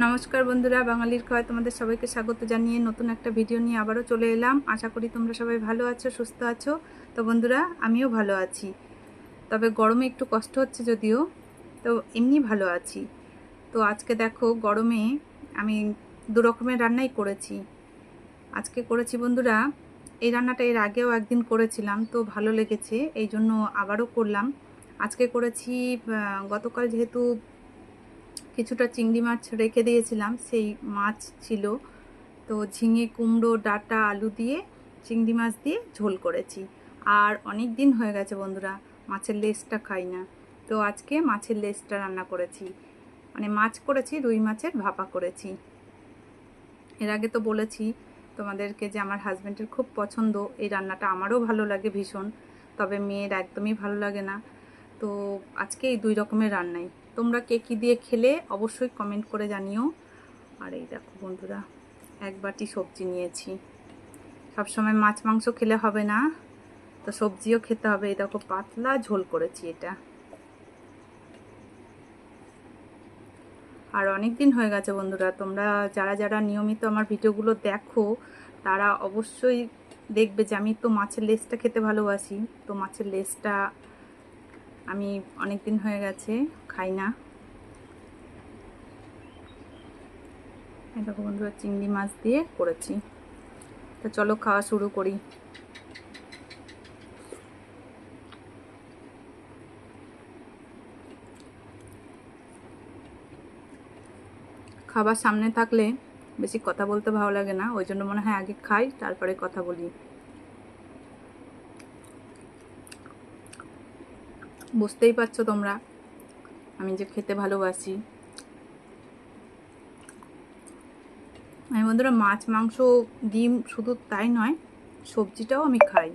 নমস্কার বন্ধুরা, বাঙালির খাওয়ায় তোমাদের সবাইকে স্বাগত জানিয়ে নতুন একটা ভিডিও নিয়ে আবারও চলে এলাম। আশা করি তোমরা সবাই ভালো আছো, সুস্থ আছো। তো বন্ধুরা, আমিও ভালো আছি। তবে গরমে একটু কষ্ট হচ্ছে যদিও, তো এমনি ভালো আছি। তো আজকে দেখো, গরমে আমি দু রকমের রান্নাই করেছি। আজকে করেছি বন্ধুরা, এই রান্নাটা এর আগেও একদিন করেছিলাম, তো ভালো লেগেছে এই জন্য আবারও করলাম। আজকে করেছি গতকাল যেহেতু কিছুটা চিংড়ি মাছ রেখে দিয়েছিলাম, সেই মাছ ছিল। তো ঝিঙে কুমড়ো, ডাটা, আলু দিয়ে চিংড়ি মাছ দিয়ে ঝোল করেছি। আর অনেক দিন হয়ে গেছে বন্ধুরা, মাছের লেজটা খাই না। তো আজকে মাছের লেজটা রান্না করেছি। মানে মাছ করেছি, রুই মাছের ভাপা করেছি। এর আগে তো বলেছি তোমাদেরকে যে আমার হাজব্যান্ডের খুব পছন্দ, এই রান্নাটা আমারও ভালো লাগে ভীষণ, তবে মেয়ের একদমই ভালো লাগে না। তো আজকে এই দুই রকমের রান্নাই। তোমরা কে কী দিয়ে খেলে অবশ্যই কমেন্ট করে জানিও। আর এই দেখো বন্ধুরা, এক বাটি সবজি নিয়েছি। সবসময় মাছ মাংস খেলে হবে না, তো সবজিও খেতে হবে। এই দেখো পাতলা ঝোল করেছি এটা। আর অনেক দিন হয়ে গেছে বন্ধুরা, তোমরা যারা যারা নিয়মিত আমার ভিডিওগুলো দেখো, তারা অবশ্যই দেখবে যে আমি তো মাছের লেসটা খেতে ভালোবাসি। তো মাছের লেজটা আমি অনেক দিন হয়ে গেছে, খাই না। দেখো বন্ধুরা, চিংড়ি মাছ দিয়ে করেছি। তো চলো খাওয়া শুরু করি। খাবার সামনে থাকলে বেশি কথা বলতে ভালো লাগে না, ওই জন্য মনে হয় আগে খাই, তারপরে কথা বলি। বুঝতেই পারছ তোমরা। আমি যে খেতে ভালোবাসি। আমি বন্ধুরা মাছ, মাংস, ডিম শুধু তাই নয়, সবজিটাও আমি খাই।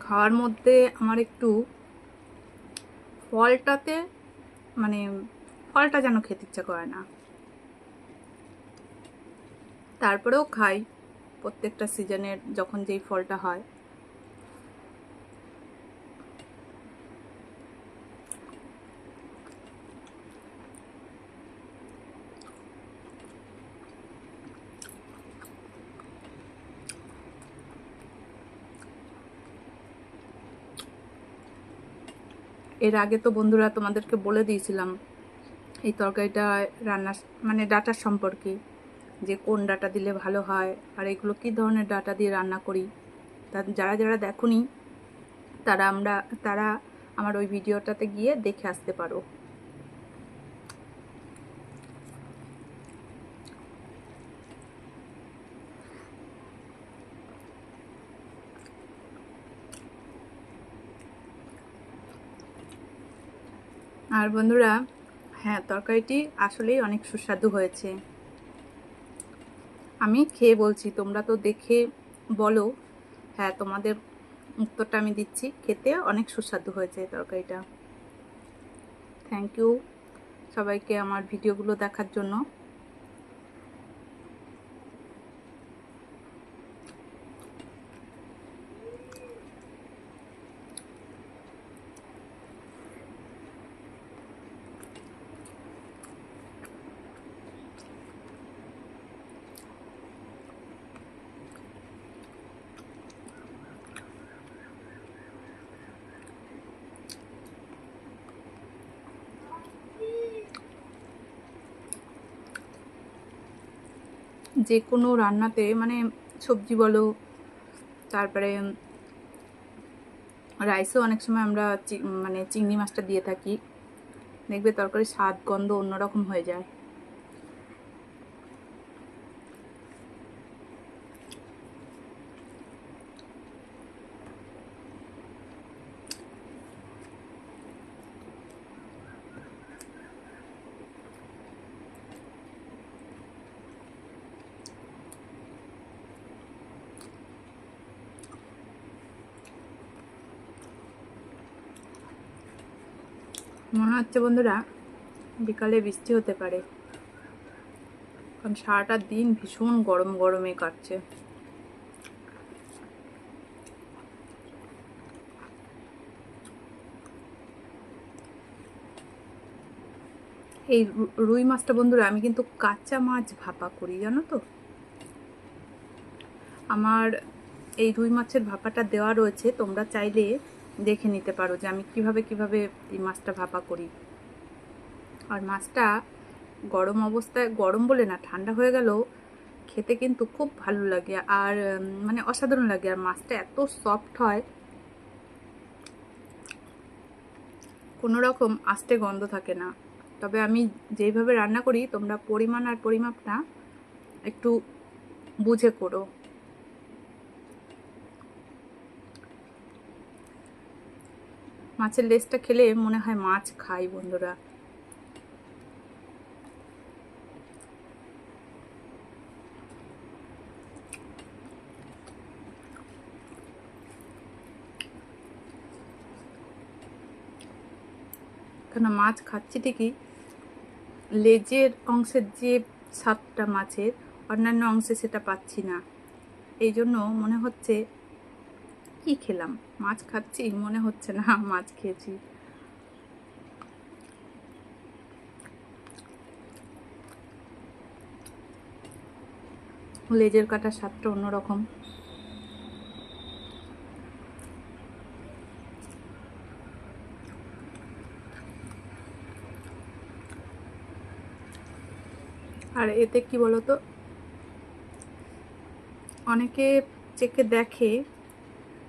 খাওয়ার মধ্যে আমার একটু ফলটাতে মানে ফলটা যেন খেতে ইচ্ছে করে না। তারপরেও খাই। প্রত্যেকটা সিজনের যখন যেই ফলটা হয়। এর আগে তো বন্ধুরা তোমাদেরকে বলে দিয়েছিলাম, এই তরকারিটা রান্না মানে ডাটা সম্পর্কে, যে কোন ডাটা দিলে ভালো হয়, আর এগুলো কী ধরনের ডাটা দিয়ে রান্না করি। তা যারা যারা দেখুনি, তারা আমরা, তারা আমার ওই ভিডিওটাতে গিয়ে দেখে আসতে পারো। আর বন্ধুরা হ্যাঁ তরকারিটি আসলেই অনেক সুস্বাদু হয়েছে। আমি খেয়ে বলছি, তোমরা তো দেখে বলো। হ্যাঁ তোমাদের উত্তরটা আমি দিচ্ছি। খেতে অনেক সুস্বাদু হয়েছে তরকারিটা। থ্যাংক ইউ সবাইকে আমার ভিডিওগুলো দেখার জন্য। যে কোনো রান্নাতে মানে সবজি বলো, তারপরে রাইসেও অনেক সময় আমরা মানে চিংড়ি মাছটা দিয়ে থাকি। দেখবে তরকারি স্বাদ, গন্ধ অন্যরকম হয়ে যায়। মনে হচ্ছে বন্ধুরা, বিকালে বৃষ্টি হতে পারে। কারণ সারাটা দিন ভীষণ গরম গরমে কাটছে। এই রুই মাছটা বন্ধুরা, আমি কিন্তু কাঁচা মাছ ভাপা করি, জানো তো? আমার এই রুই মাছের ভাপাটা দেওয়া রয়েছে, তোমরা চাইলে দেখে নিতে পারো যে আমি কীভাবে কীভাবে এই মাছটা ভাপা করি। আর মাছটা গরম অবস্থায়, গরম বলে না, ঠান্ডা হয়ে গেলেও খেতে কিন্তু খুব ভালো লাগে। আর মানে অসাধারণ লাগে। আর মাছটা এত সফট হয়, কোনো রকম আস্তে গন্ধ থাকে না। তবে আমি যেইভাবে রান্না করি, তোমরা পরিমাণ আর পরিমাপটা একটু বুঝে করো। মাছের লেজটা খেলে মনে হয় মাছ খাই বন্ধুরা। কেন মাছ খাচ্ছি ঠিকই, লেজের অংশের যে স্বাদটা মাছের, অন্যান্য অংশে সেটা পাচ্ছি না। এই জন্য মনে হচ্ছে কি খেলাম? মাছ খাচ্ছি, মনে হচ্ছে না মাছ খেয়েছি। লেজের কাটার স্বাদটা অন্যরকম। আর এতে কি বলতো? অনেকে চেকে দেখে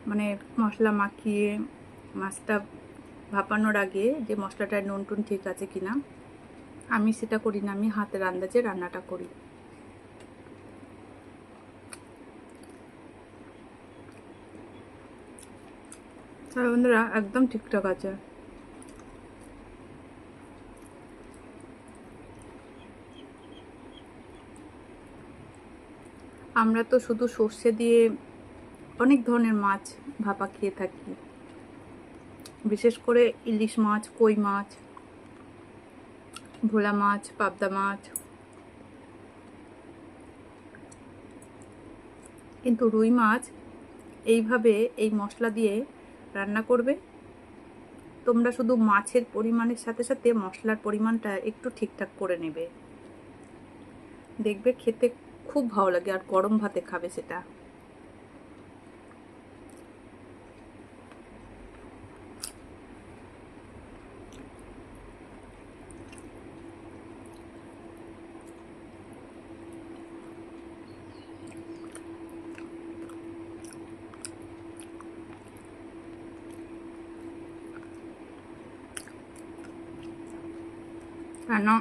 মানে মশলা মাখিয়ে, মাছটা ভাপানোর আগে যে মশলাটার নুন টুন ঠিক আছে কিনা, আমি সেটা করি না, আমি হাতের আন্দাজে রান্নাটা করি। বন্ধুরা, একদম ঠিকঠাক আছে। আমরা তো শুধু সর্ষে দিয়ে অনেক ধরনের মাছ ভাপা খেয়ে থাকি। বিশেষ করে ইলিশ মাছ, কই মাছ, ভোলা মাছ, পাবদা মাছ। কিন্তু রুই মাছ এইভাবে এই মশলা দিয়ে রান্না করবে। তোমরা শুধু মাছের পরিমাণের সাথে সাথে মশলার পরিমাণটা একটু ঠিকঠাক করে নেবে। দেখবে খেতে খুব ভালো লাগে আর গরম ভাতে খাবে সেটা। রান্না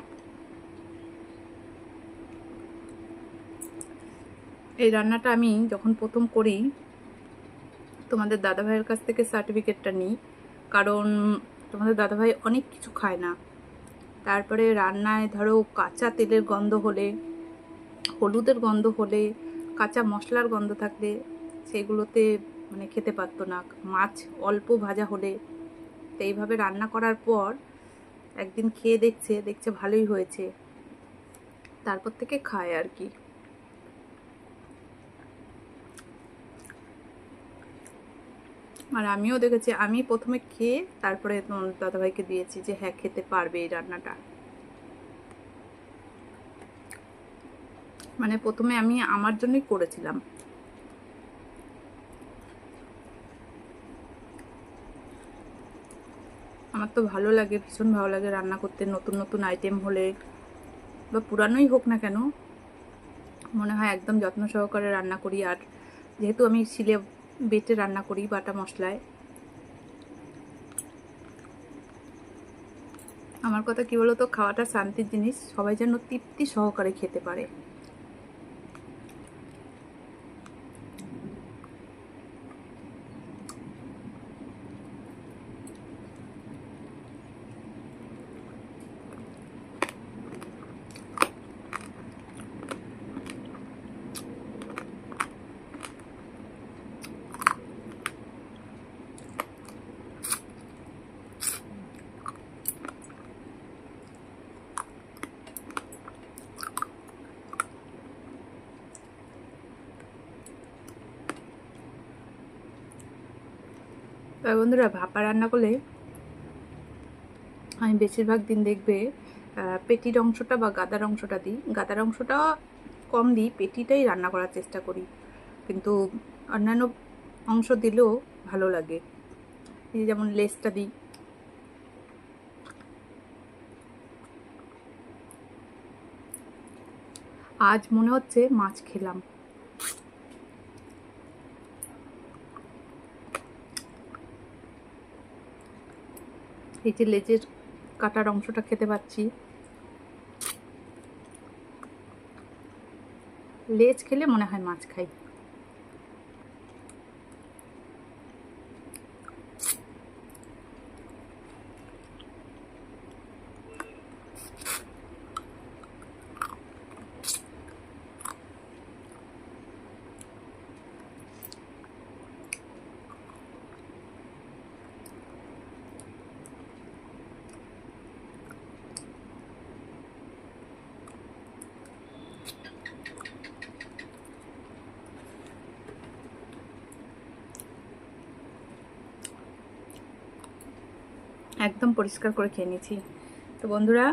এই রান্নাটা আমি যখন প্রথম করি, তোমাদের দাদাভাইয়ের কাছ থেকে সার্টিফিকেটটা নিই। কারণ তোমাদের দাদাভাই অনেক কিছু খায় না। তারপরে রান্নায় ধরো কাঁচা তেলের গন্ধ হলে, হলুদের গন্ধ হলে, কাঁচা মশলার গন্ধ থাকলে সেগুলোতে মানে খেতে পারতো না। মাছ অল্প ভাজা হলে, তো এইভাবে রান্না করার পর একদিন খেয়ে দেখছে দেখছে ভালোই হয়েছে। তারপর থেকে খায় আর কি। আর আমিও দেখেছি, আমি প্রথমে খেয়ে তারপরে দাদাভাইকে দিয়েছি যে হ্যাঁ খেতে পারবে এই রান্নাটা। মানে প্রথমে আমি আমার জন্যই করেছিলাম। আমার তো ভালো লাগে, ভীষণ ভালো লাগে রান্না করতে, নতুন নতুন আইটেম হলে বা পুরানোই হোক না কেন, মনে হয় একদম যত্ন সহকারে রান্না করি। আর যেহেতু আমি শিলে বেটে রান্না করি বাটা মশলায়, আমার কথা কি বলতো, খাওয়াটা শান্তির জিনিস, সবাই যেন তৃপ্তি সহকারে খেতে পারে। তবে বন্ধুরা, ভাপা রান্না করলে আমি বেশিরভাগ দিন দেখবে পেটির অংশটা বা গাদার অংশটা দিই। গাদার অংশটা কম দিই, পেটিটাই রান্না করার চেষ্টা করি। কিন্তু অন্যান্য অংশ দিলেও ভালো লাগে। যেমন লেসটা দিই। আজ মনে হচ্ছে মাছ খেলাম। এই যে লেজের কাটার অংশটা খেতে পাচ্ছি। লেজ খেলে মনে হয় মাছ খাই। একদম পরিষ্কার করে খেয়ে নিয়েছি। তো বন্ধুরা,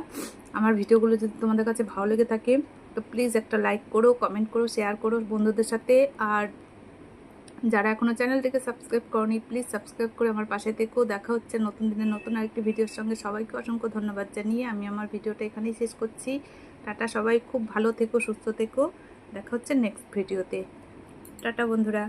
আমার ভিডিওগুলো যদি তোমাদের কাছে ভালো লেগে থাকে, তো প্লিজ একটা লাইক করো কমেন্ট করো শেয়ার করো বন্ধুদের সাথে। আর যারা এখনও চ্যানেলটিকে সাবস্ক্রাইব করনি প্লিজ সাবস্ক্রাইব করে আমার পাশে থেকেও দেখা হচ্ছে নতুন দিনের নতুন আরেকটি ভিডিওর সঙ্গে। সবাইকে অসংখ্য ধন্যবাদ জানিয়ে আমি আমার ভিডিওটা এখানেই শেষ করছি। টাটা সবাই, খুব ভালো থেকো, সুস্থ থেকো। দেখা হচ্ছে নেক্সট ভিডিওতে টাটা বন্ধুরা।